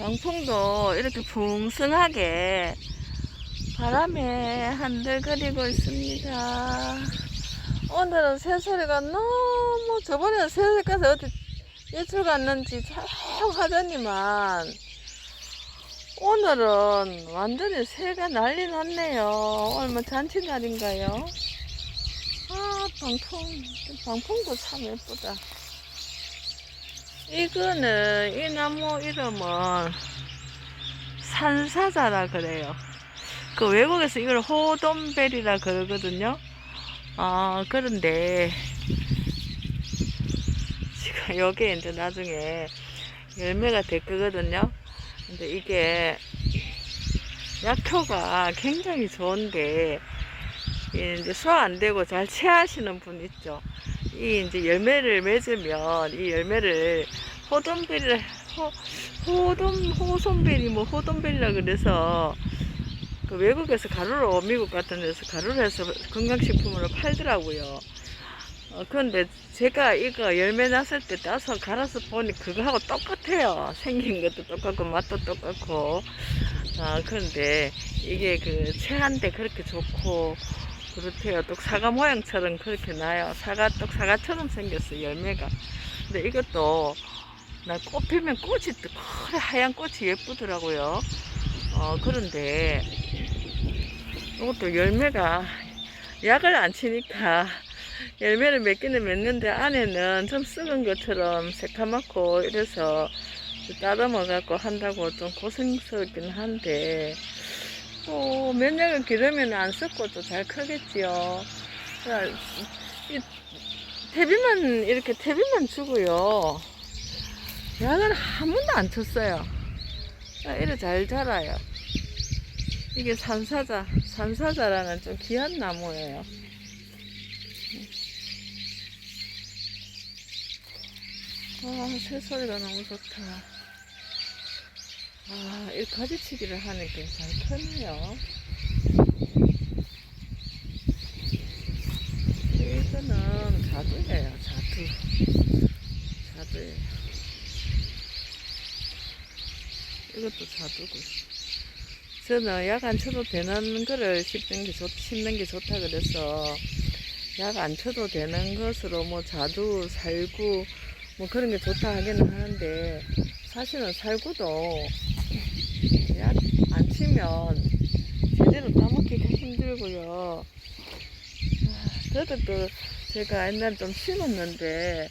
방풍도 이렇게 풍성하게 바람에 한들거리고 있습니다. 오늘은 새소리가 너무 저번에는 새소리 가서 어디 예출 갔는지 조용하더니만 오늘은 완전히 새가 난리 났네요. 오늘 뭐 잔치날인가요? 아, 방풍, 방풍도 참 예쁘다. 이거는, 이 나무 이름은 산사자라 그래요. 그 외국에서 이걸 호돈벨이라 그러거든요. 아, 그런데, 지금 여기에 이제 나중에 열매가 될 거거든요. 근데 이게 약효가 굉장히 좋은데, 이 이제 소화 안 되고 잘 체하시는 분 있죠. 이 이제 열매를 맺으면 이 열매를 호돈벨을 호, 호돈 호손벨이 뭐 호돈벨이라 그래서 그 외국에서 가루로 미국 같은 데서 가루로 해서 건강식품으로 팔더라고요. 어, 그런데 제가 이거 열매 났을 때 따서 갈아서 보니 그거하고 똑같아요. 생긴 것도 똑같고 맛도 똑같고. 아, 그런데 이게 그 체한데 그렇게 좋고 그렇대요. 또 사과 모양처럼 그렇게 나요. 사과 똑 사과처럼 생겼어요. 열매가. 근데 이것도 나꽃 피면 꽃이 또 그래 하얀 꽃이 예쁘더라고요. 어, 그런데 이것도 열매가 약을 안 치니까 열매를 몇 개는 맺는데 안에는 좀 썩은 것처럼 새카맣고 이래서 따듬어 갖고 한다고 좀 고생스럽긴 한데 또 면역을 기르면 안 썩고 또 잘 크겠지요. 태비만 이렇게 태비만 주고요. 약은 한 번도 안 쳤어요. 아, 이래 잘 자라요. 이게 산사자, 산사자라는 좀 귀한 나무예요. 아, 새소리가 너무 좋다. 아, 이 가지치기를 하니까 잘 크네요. 이거는 자두예요, 자두. 자두예요. 이것도 자두고. 저는 약 안 쳐도 되는 거를 씹는 게 좋, 심는 게 좋다 그래서 약 안 쳐도 되는 것으로 뭐 자두, 살구, 뭐 그런 게 좋다 하기는 하는데 사실은 살구도 약안 치면 제대로 따먹기가 힘들고요. 아, 저도 또 제가 옛날에 좀 심었는데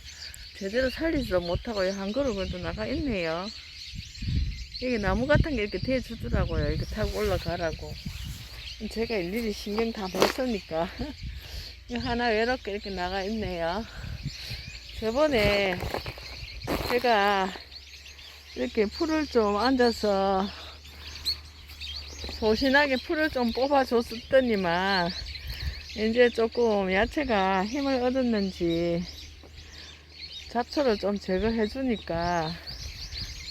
제대로 살리지도 못하고 한 그루가 나가 있네요. 이게 나무 같은 게 이렇게 대주더라고요. 이렇게 타고 올라가라고. 제가 일일이 신경 다 못 쓰니까. 하나 외롭게 이렇게 나가 있네요. 저번에 제가 이렇게 풀을 좀 앉아서 소신하게 풀을 좀 뽑아줬었더니만 이제 조금 야채가 힘을 얻었는지 잡초를 좀 제거해 주니까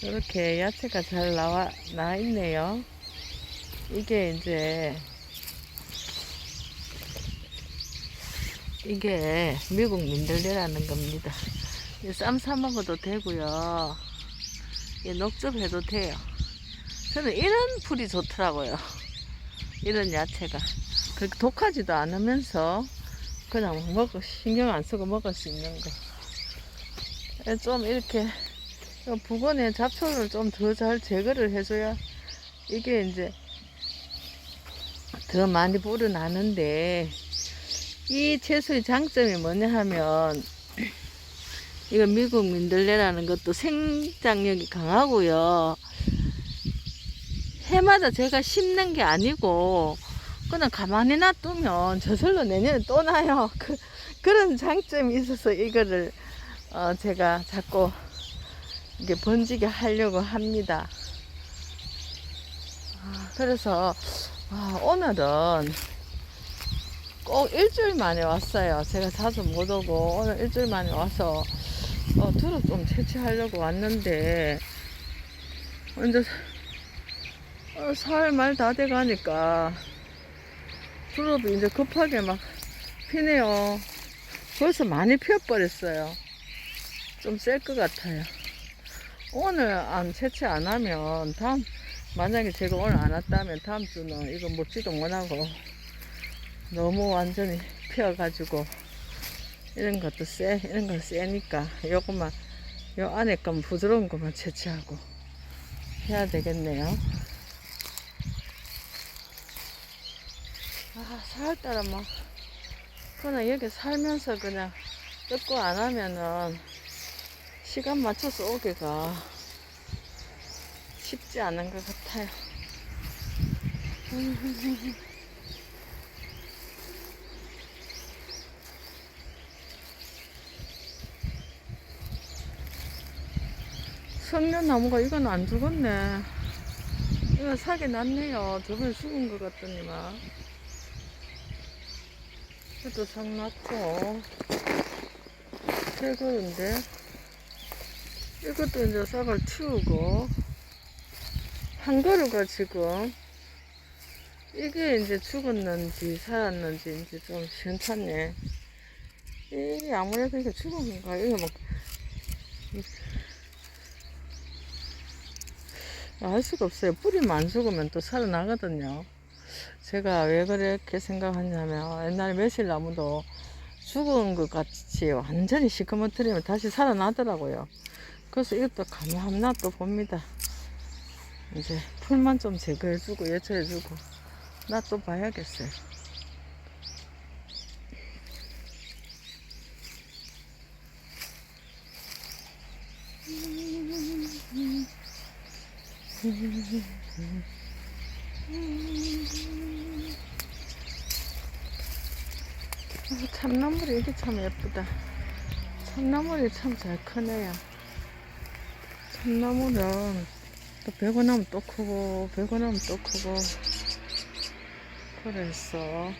이렇게 야채가 잘 나와 나 있네요. 이게 이제 이게 미국 민들레라는 겁니다. 이쌈사 먹어도 되고요. 이 녹즙해도 돼요. 저는 이런 풀이 좋더라고요. 이런 야채가. 그렇게 독하지도 않으면서 그냥 먹어 신경 안 쓰고 먹을 수 있는 거. 좀 이렇게 부건에 잡초를 좀 더 잘 제거를 해줘야 이게 이제 더 많이 불어나는데 이 채소의 장점이 뭐냐 하면 이거 미국 민들레라는 것도 생장력이 강하고요. 해마다 제가 심는 게 아니고 그냥 가만히 놔두면 저절로 내년에 또 나요. 그, 그런 장점이 있어서 이거를 어, 제가 자꾸 이게 번지게 하려고 합니다. 아, 그래서 아, 오늘은 꼭 일주일 만에 왔어요. 제가 자주 못 오고 오늘 일주일 만에 와서 어, 두릅 좀 채취하려고 왔는데 이제 어, 4월 말 다 돼가니까 두릅이 이제 급하게 막 피네요. 벌써 많이 피어버렸어요. 좀 셀 것 같아요. 오늘 안 채취 안 하면 다음 만약에 제가 오늘 안 왔다면 다음 주는 이거 먹지도 못하고 너무 완전히 피어가지고 이런 것도 쎄 이런 거 세니까 요것만 요 안에 건 부드러운 것만 채취하고 해야 되겠네요. 아, 살따라 막, 그냥 여기 살면서 그냥 뜯고 안 하면은 시간 맞춰서 오기가 쉽지 않은 것 같아요. 성년나무가 이건 안 죽었네. 이거 사기 났네요. 저번에 죽은 것 같더니만. 이것도 상 났고. 새 그릇인데. 이것도 이제 싹을 치우고. 한 그루가 지금. 이게 이제 죽었는지 살았는지 이제 좀 시원찮네. 이게 아무래도 이게 죽은 건가? 이거 막. 알 수가 없어요. 뿌리만 안 죽으면 또 살아나거든요. 제가 왜 그렇게 생각하냐면 옛날에 매실나무도 죽은 것 같이 완전히 시커멓더니면 다시 살아나더라고요. 그래서 이것도 한번 놔또 봅니다. 이제 풀만 좀 제거해주고 예초해주고 놔또 봐야겠어요. 아, 참나물이 이게 참 예쁘다. 참나물이 참 잘 크네요. 참나물은 또 베고 나면 또 크고 베고 나면 또 크고 그래서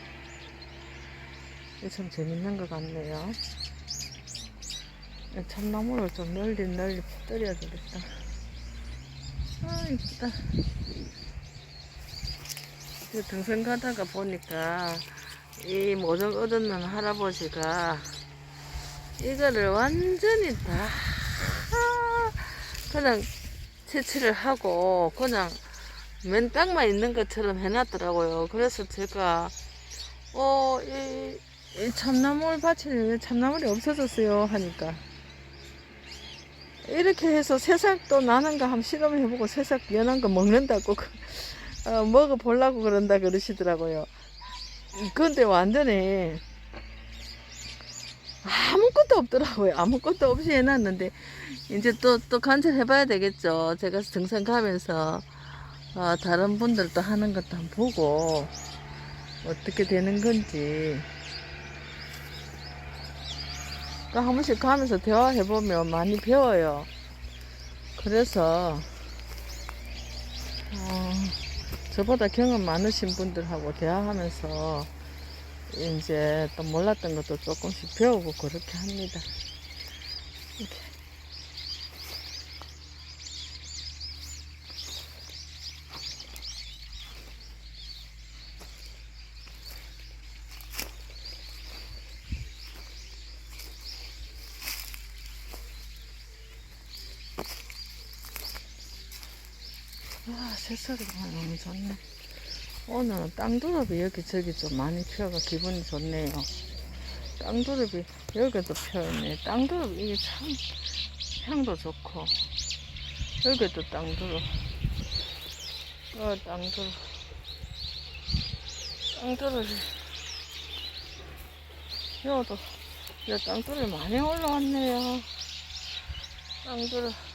이게 참 재밌는 것 같네요. 이 참나물을 좀 널리 널리 퍼뜨려야 되겠다. 아 이쁘다. 그 등산 가다가 보니까 이 모종 얻었는 할아버지가 이거를 완전히 다 그냥 채취를 하고 그냥 맨 땅만 있는 것처럼 해놨더라고요. 그래서 제가 어, 이, 이 참나물 왜 참나물이 없어졌어요 하니까 이렇게 해서 새싹도 나는가 한번 실험해보고 새싹 연한 거 먹는다고 그- 어, 먹어보려고 그런다 그러시더라고요. 근데 완전히 아무것도 없더라고요. 아무것도 없이 해놨는데 이제 또 또 관찰해봐야 되겠죠. 제가 등산 가면서 어, 다른 분들도 하는 것도 한번 보고 어떻게 되는 건지 또 한 번씩 가면서 대화해보면 많이 배워요. 그래서 어, 저보다 경험 많으신 분들하고 대화하면서 이제 또 몰랐던 것도 조금씩 배우고 그렇게 합니다. 이렇게. 와, 새소리가 너무 좋네. 오늘은 땅두릅이 여기저기 좀 많이 피어가 기분이 좋네요. 땅두릅이 여기도 피어있네. 땅두릅 이게 참 향도 좋고. 여기도 땅두릅. 어, 땅두릅. 땅두릅이. 여기도, 여 땅두릅이 많이 올라왔네요. 땅두릅.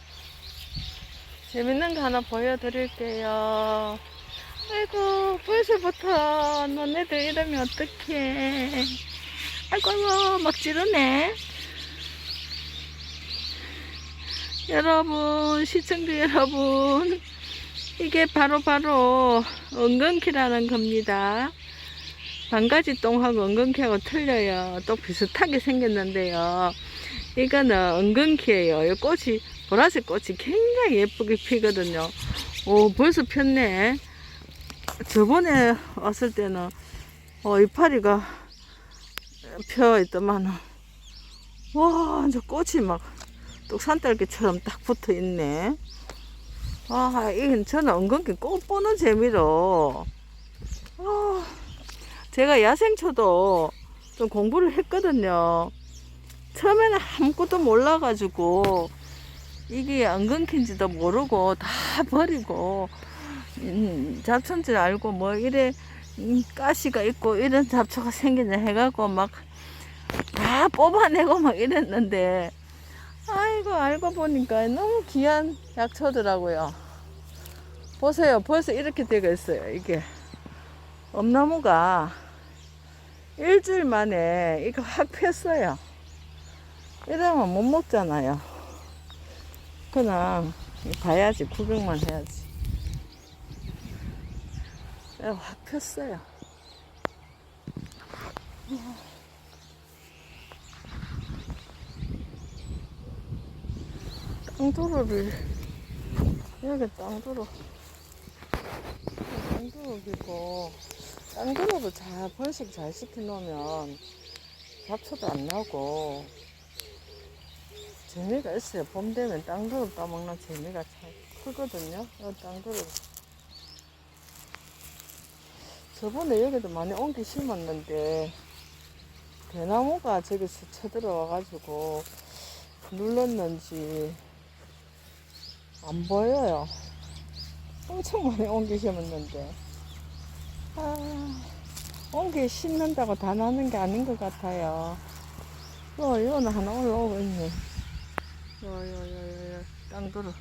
재밌는 거 하나 보여드릴게요. 아이고, 벌써부터 너네들 이러면 어떡해. 아이고, 막 지르네. 여러분, 시청자 여러분. 이게 바로바로 은근키라는 겁니다. 반가지 똥하고 은근키하고 틀려요. 또 비슷하게 생겼는데요. 이거는 은근키예요. 이 꽃이, 보라색 꽃이 굉장히 예쁘게 피거든요. 오, 벌써 폈네. 저번에 왔을 때는 어, 이파리가 펴 있더만 와, 이제 꽃이 막뚝 산딸기처럼 딱 붙어 있네. 아, 이건 저는 은근히 꽃 보는 재미로. 아, 제가 야생초도 좀 공부를 했거든요. 처음에는 아무것도 몰라가지고, 이게 은근킨지도 모르고 다 버리고, 음, 잡초인지 알고 뭐 이래, 음, 가시가 있고 이런 잡초가 생기네 해갖고 막 다 뽑아내고 막 이랬는데, 아이고, 알고 보니까 너무 귀한 약초더라고요. 보세요. 벌써 이렇게 되고 있어요. 이게. 엄나무가 일주일 만에 이거 확 폈어요. 이러면 못 먹잖아요. 그냥 봐야지. 구경만 해야지. 예, 확 폈어요. 땅두릅이 여기 땅두릅 땅두릅이고 땅두릅을 잘 번식 잘 시켜놓으면 잡초도 안 나고 재미가 있어요 봄 되면 땅두릅 따먹는 재미가 참 크거든요 이 땅두릅 저번에 여기도 많이 옮기 심었는데 대나무가 저기서 쳐들어와가지고 눌렀는지 안 보여요. 엄청 많이 옮기 심었는데. 아, 옮기 심는다고 다 나는 게 아닌 것 같아요. 어, 이거는 하나 올라오고 있네. 요, 요, 요, 요, 요, 땅 들어.